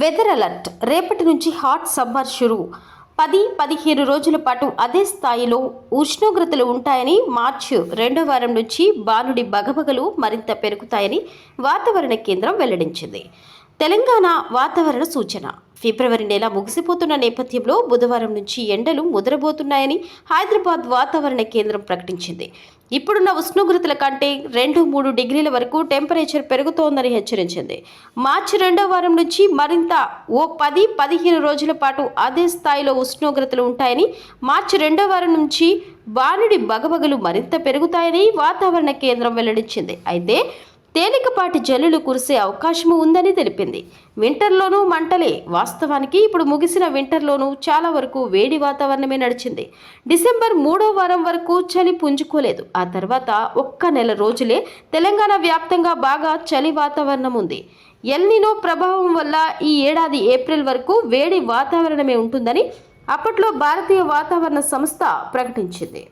Weather alert. రేపటి నుంచి hot summer షురు. పది పదిహేను రోజుల పాటు అదే స్థాయిలో ఉష్ణోగ్రతలు ఉంటాయని మార్చి రెండో వారం నుంచి బాలుడి బగబగలు మరింత పెరుగుతాయని వాతావరణ కేంద్రం వెల్లడించింది. తెలంగాణ వాతావరణ సూచన. ఫిబ్రవరి నెల ముగిసిపోతున్న నేపథ్యంలో బుధవారం నుంచి ఎండలు ముదరబోతున్నాయని హైదరాబాద్ వాతావరణ కేంద్రం ప్రకటించింది. ఇప్పుడున్న ఉష్ణోగ్రతల కంటే రెండు మూడు డిగ్రీల వరకు టెంపరేచర్ పెరుగుతోందని హెచ్చరించింది. మార్చి రెండో వారం నుంచి మరింత ఓ పది పదిహేను రోజుల పాటు అదే స్థాయిలో ఉష్ణోగ్రతలు ఉంటాయని మార్చి రెండో వారం నుంచి బాణుడి బగబగలు మరింత పెరుగుతాయని వాతావరణ కేంద్రం వెల్లడించింది. అయితే తేలికపాటి జల్లులు కురిసే అవకాశము ఉందని తెలిపింది. వింటర్లోనూ మంటలే. వాస్తవానికి ఇప్పుడు ముగిసిన వింటర్లోనూ చాలా వరకు వేడి వాతావరణమే నడిచింది. డిసెంబర్ మూడో వారం వరకు చలి పుంజుకోలేదు. ఆ తర్వాత ఒక్క నెల రోజులే తెలంగాణ వ్యాప్తంగా బాగా చలి వాతావరణం ఉంది. ఎల్నినో ప్రభావం వల్ల ఈ ఏడాది ఏప్రిల్ వరకు వేడి వాతావరణమే ఉంటుందని అప్పట్లో భారతీయ వాతావరణ సంస్థ ప్రకటించింది.